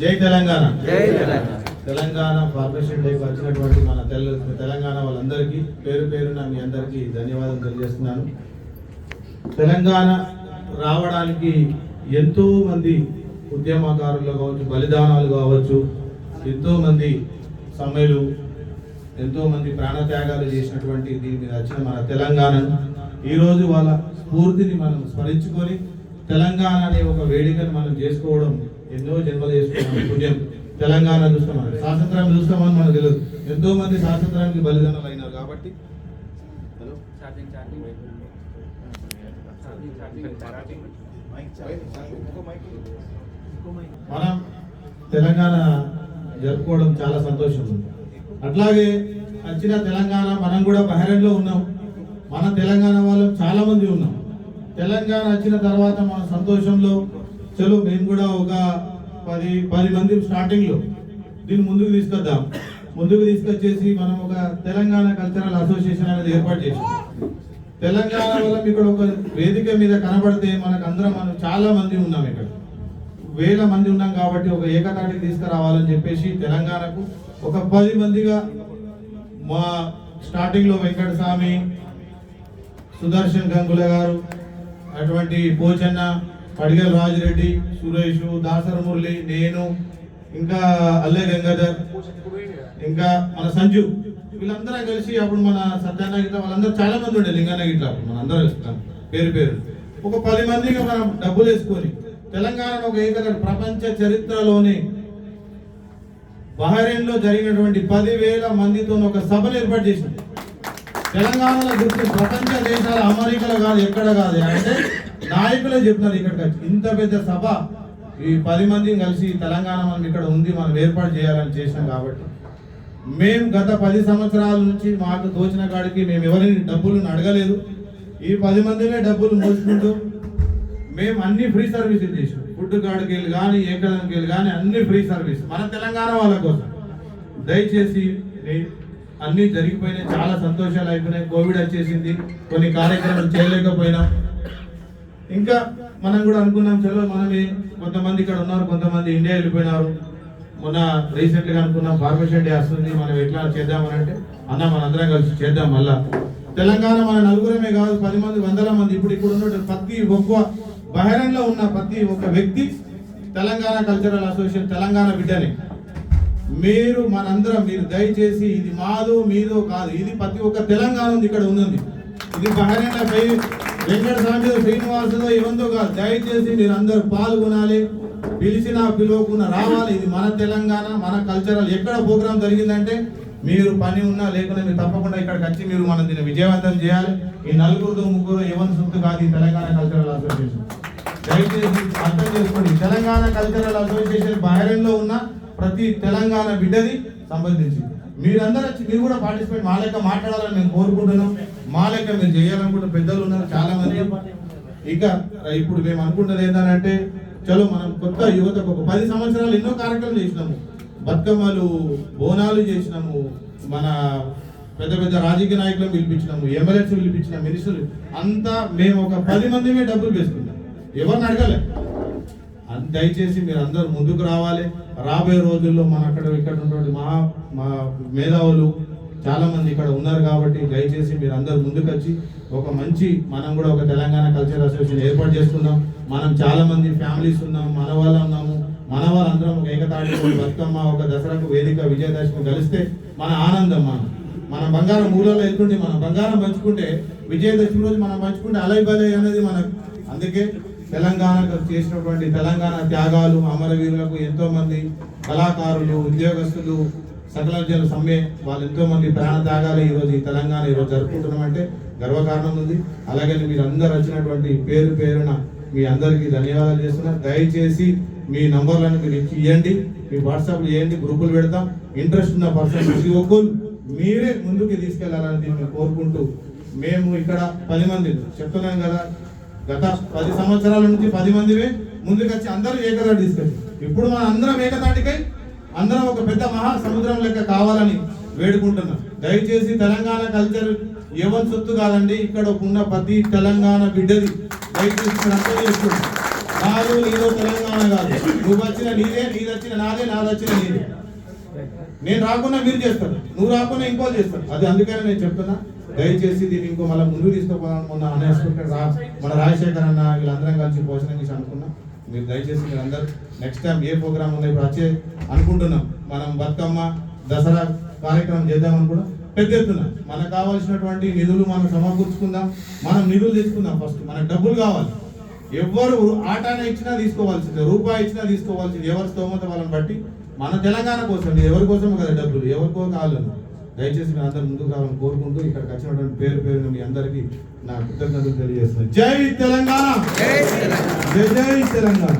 జై తెలంగాణ. జై తెలంగాణ. తెలంగాణ కార్పొరేషన్ డేకి వచ్చినటువంటి మన తెల తెలంగాణ వాళ్ళందరికీ పేరు పేరున మీ అందరికీ ధన్యవాదాలు తెలియజేస్తున్నాను. తెలంగాణ రావడానికి ఎంతో మంది ఉద్యమకారులు కావచ్చు బలిదానాలు కావచ్చు ఎంతో మంది సమ్మెలు ఎంతో మంది ప్రాణత్యాగాలు చేసినటువంటి దీని మీద వచ్చిన మన తెలంగాణను ఈరోజు వాళ్ళ స్ఫూర్తిని మనం స్మరించుకొని తెలంగాణ అనే ఒక వేడుకను మనం చేసుకోవడం ఎన్నో జన్మలు చేసుకున్నాం. పుణ్యం. తెలంగాణ చూస్తాం స్వాతంత్రం చూస్తామని మనకు తెలియదు. ఎంతో మంది స్వాతంత్రానికి బలిదానాలు అయినారు కాబట్టి. హలో. మనం తెలంగాణ జరుపుకోవడం చాలా సంతోషం. ఉంది అట్లాగే వచ్చిన తెలంగాణ మనం కూడా బహ్రెయిన్లో ఉన్నాం. మన తెలంగాణ వాళ్ళం చాలా మంది ఉన్నాం. తెలంగాణ వచ్చిన తర్వాత మన సంతోషంలో చలో మేము కూడా ఒక పది పది మంది స్టార్టింగ్లో దీన్ని ముందుకు తీసుకొద్దాం. ముందుకు తీసుకొచ్చేసి మనం ఒక తెలంగాణ కల్చరల్ అసోసియేషన్ అనేది ఏర్పాటు చేసాం తెలంగాణ వల్ల ఇక్కడ ఒక వేదిక మీద కనబడితే మనకు అందరం మనం చాలా మంది ఉన్నాం ఇక్కడ. వేల మంది ఉన్నాం కాబట్టి ఒక ఏకతాటికి తీసుకురావాలని చెప్పేసి తెలంగాణకు ఒక పది మందిగా మా స్టార్టింగ్లో వెంకటస్వామి వెంకట స్వామి సుదర్శన్ గంగుల గారు అటువంటి పోచన్న పడిగల్ రాజిరెడ్డి సురేష్ దాసర మురళి నేను ఇంకా అల్లె గంగాధర్ ఇంకా మన సంజు వీళ్ళందరం కలిసి అప్పుడు మన సత్యాన్న గిట్ల వాళ్ళందరూ చాలా మంది ఉండే లింగన్న గిట్ల అప్పుడు మన అందరం పేరు పేరు. ఒక పది మందికి మనం డబ్బులు వేసుకొని తెలంగాణను ఒక ఏకత ప్రపంచ చరిత్రలోని బహ్రెయిన్ జరిగినటువంటి పదివేల మందితో ఒక సభను ఏర్పాటు చేసింది తెలంగాణలో గుర్తు ప్రపంచ దేశాల అమెరికాలో కాదు ఎక్కడ కాదు. అంటే నాయకులే చెప్తున్నారు ఇక్కడికి వచ్చి. ఇంత పెద్ద సభ ఈ పది మందిని కలిసి తెలంగాణ మనం ఇక్కడ ఉంది మనం ఏర్పాటు చేయాలని చేసినాం కాబట్టి. మేము గత పది సంవత్సరాల నుంచి మాకు తోచిన కాడికి మేము ఎవరిని డబ్బులు అడగలేదు. ఈ పది మందినే డబ్బులు మోసుకుంటూ మేము అన్ని ఫ్రీ సర్వీసులు చేసాం ఫుడ్ కాడికి వెళ్ళి కానీ ఏకదానికి వెళ్ళి కానీ అన్ని ఫ్రీ సర్వీస్. మన తెలంగాణ వాళ్ళ కోసం. దయచేసి అన్నీ జరిగిపోయినాయి. చాలా సంతోషాలు అయిపోయినాయి. కోవిడ్ వచ్చేసింది. కొన్ని కార్యక్రమాలు చేయలేకపోయినాం. ఇంకా మనం కూడా అనుకున్నాం చలో మనమే కొంతమంది ఇక్కడ ఉన్నారు కొంతమంది ఇండియా వెళ్ళిపోయినారు. మొన్న రీసెంట్గా అనుకున్నాం ఫార్మేషన్ డే వస్తుంది మనం ఎట్లా చేద్దామని అంటే అన్న మనందరం కలిసి చేద్దాం మళ్ళా. తెలంగాణ మన నలుగురమే కాదు పది మంది వందల మంది ఇప్పుడు ఇప్పుడు ఉన్న ప్రతి ఒక్క బహిరంగలో ఉన్న ప్రతి ఒక్క వ్యక్తి తెలంగాణ కల్చరల్ అసోసియేషన్ తెలంగాణ బిడ్డనే. మీరు మనందరం మీరు దయచేసి ఇది మాదో మీదో కాదు. ఇది ప్రతి ఒక్క తెలంగాణ ఉంది ఇక్కడ ఉంది ఇది బహరైన వెంకట స్వామి శ్రీనివాసుదో ఇవంతో కాదు. దయచేసి మీరు అందరూ పాల్గొనాలి. పిలిచినా పిలువకుండా రావాలి. ఇది మన తెలంగాణ మన కల్చరల్. ఎక్కడ ప్రోగ్రామ్ జరిగిందంటే మీరు పని ఉన్నా లేకుండా మీరు తప్పకుండా ఇక్కడికి వచ్చి మీరు మనం దీన్ని విజయవంతం చేయాలి. ఈ నలుగురు ముగ్గురు ఎవరి సొత్తు కాదు ఈ తెలంగాణ కల్చరల్ అసోసియేషన్. దయచేసి అర్థం చేసుకోండి. తెలంగాణ కల్చరల్ అసోసియేషన్ బహ్రెయిన్లో ఉన్న ప్రతి తెలంగాణ బిడ్డది సంబంధించి మీరందరూ వచ్చి మీరు కూడా పార్టిసిపేట్ మా లెక్క మాట్లాడాలని మేము కోరుకుంటున్నాం. మా లెక్క మీరు చేయాలనుకుంటున్న పెద్దలు ఉన్నారు చాలా మంది ఇక ఇప్పుడు మేము అనుకుంటున్నది ఏంటంటే చలో మనం కొత్త యువతకు ఒక పది సంవత్సరాలు ఎన్నో కార్యక్రమాలు చేసినాము. బతుకమ్మలు బోనాలు చేసినాము. మన పెద్ద పెద్ద రాజకీయ నాయకులను పిలిపించినాము ఎమ్మెల్యేస్ పిలిపించిన మినిస్టర్లు. అంతా మేము ఒక పది మందిమే డబ్బులు వేసుకున్నాం. ఎవరిని అడగలేదు దయచేసి మీరు అందరూ ముందుకు రావాలి. రాబోయే రోజుల్లో మన అక్కడ ఇక్కడ ఉన్నటువంటి మా మా మేధావులు చాలామంది ఇక్కడ ఉన్నారు కాబట్టి దయచేసి మీరు అందరూ ముందుకు వచ్చి ఒక మంచి మనం కూడా ఒక తెలంగాణ కల్చర్ అసోసియేషన్ ఏర్పాటు చేసుకున్నాం మనం చాలామంది ఫ్యామిలీస్ ఉన్నాం మన వాళ్ళు ఉన్నాము. మన వాళ్ళందరం ఒక ఏకతాటి బతుకమ్మ ఒక దసరాకు వేదిక విజయదశమి కలిస్తే మన ఆనందం మనం. మన బంగారం ఊళ్ళలో వెళ్తుంటే మనం బంగారం పంచుకుంటే విజయదశమి రోజు మనం పంచుకుంటే అలై బలై అనేది మనకు. అందుకే తెలంగాణకు చేసినటువంటి తెలంగాణ త్యాగాలు అమరవీరులకు ఎంతోమంది కళాకారులు ఉద్యోగస్తులు సకల జన సమ్మె వాళ్ళు ఎంతోమంది ప్రాణ త్యాగాలు ఈరోజు ఈ తెలంగాణ ఈరోజు రోజు జరుపుకుంటున్నామంటే గర్వకారణం ఉంది. అలాగే మీరు అందరు వచ్చినటువంటి పేరు పేరున మీ అందరికీ ధన్యవాదాలు చేస్తున్నా. దయచేసి మీ నంబర్లను మీరు ఇచ్చి ఇవ్వండి మీ వాట్సాప్ చేయండి గ్రూపులు పెడతాం. ఇంట్రెస్ట్ ఉన్న పర్సన్ ప్రతి ఒక్కరు మీరే ముందుకు తీసుకెళ్ళాలని దీన్ని కోరుకుంటూ మేము ఇక్కడ పది మంది చెప్తున్నాం కదా. గత పది సంవత్సరాల నుంచి పది మందివే ముందుకొచ్చి అందరూ ఏకదాటి తీసుకొచ్చి ఇప్పుడు మన అందరం ఏకతాటికై అందరం ఒక పెద్ద మహా సముద్రం లెక్క కావాలని వేడుకుంటున్నాం. దయచేసి తెలంగాణ కల్చర్ ఎవరి సొత్తు కాదండి ఇక్కడ ఉన్న ప్రతి తెలంగాణ బిడ్డది. దయచేసి అర్థం చేసుకోండి. నాదు నీదో తెలంగాణ కాదు. నువ్వు వచ్చిన నీదే నీది వచ్చిన నాదే నాది వచ్చిన నీదే. నేను రాకుండా మీరు చేస్తాను నువ్వు రాకుండా ఇంకో చేస్తాను అది అందుకనే నేను చెప్తున్నా. దయచేసి దీన్ని ఇంకో మళ్ళీ ముందుకు తీసుకుపోవాలని మొన్న అన్ఎక్స్పెక్టెడ్ రా మన రాజశేఖర్ అన్న వీళ్ళందరం కలిసి భోజనం చేసి అనుకున్నాం. మీరు దయచేసి మీరు అందరు నెక్స్ట్ టైం ఏ ప్రోగ్రామ్ ఉన్నాయి ఇప్పుడు వచ్చే అనుకుంటున్నాం. మనం బతుకమ్మ దసరా కార్యక్రమం చేద్దామని కూడా పెద్ద ఎత్తున మనకు కావాల్సినటువంటి నిధులు మనం సమకూర్చుకుందాం. మనం నిధులు తెచ్చుకుందాం ఫస్ట్ మనకు డబ్బులు కావాలి. ఎవ్వరు ఆటాన ఇచ్చినా తీసుకోవాల్సిందే. రూపాయి ఇచ్చినా తీసుకోవాల్సింది. ఎవరి స్తోమత వాళ్ళని బట్టి మన తెలంగాణ కోసం. ఎవరి కోసం కదా డబ్బులు. ఎవరికో కావాలన్నా దయచేసి మీ అందరు ముందుకు రావాలని కోరుకుంటూ ఇక్కడికి వచ్చినటువంటి పేరు పేరు మీ అందరికీ నా కృతజ్ఞతలు తెలియజేస్తున్నాను. జై తెలంగాణ! జై జై తెలంగాణ!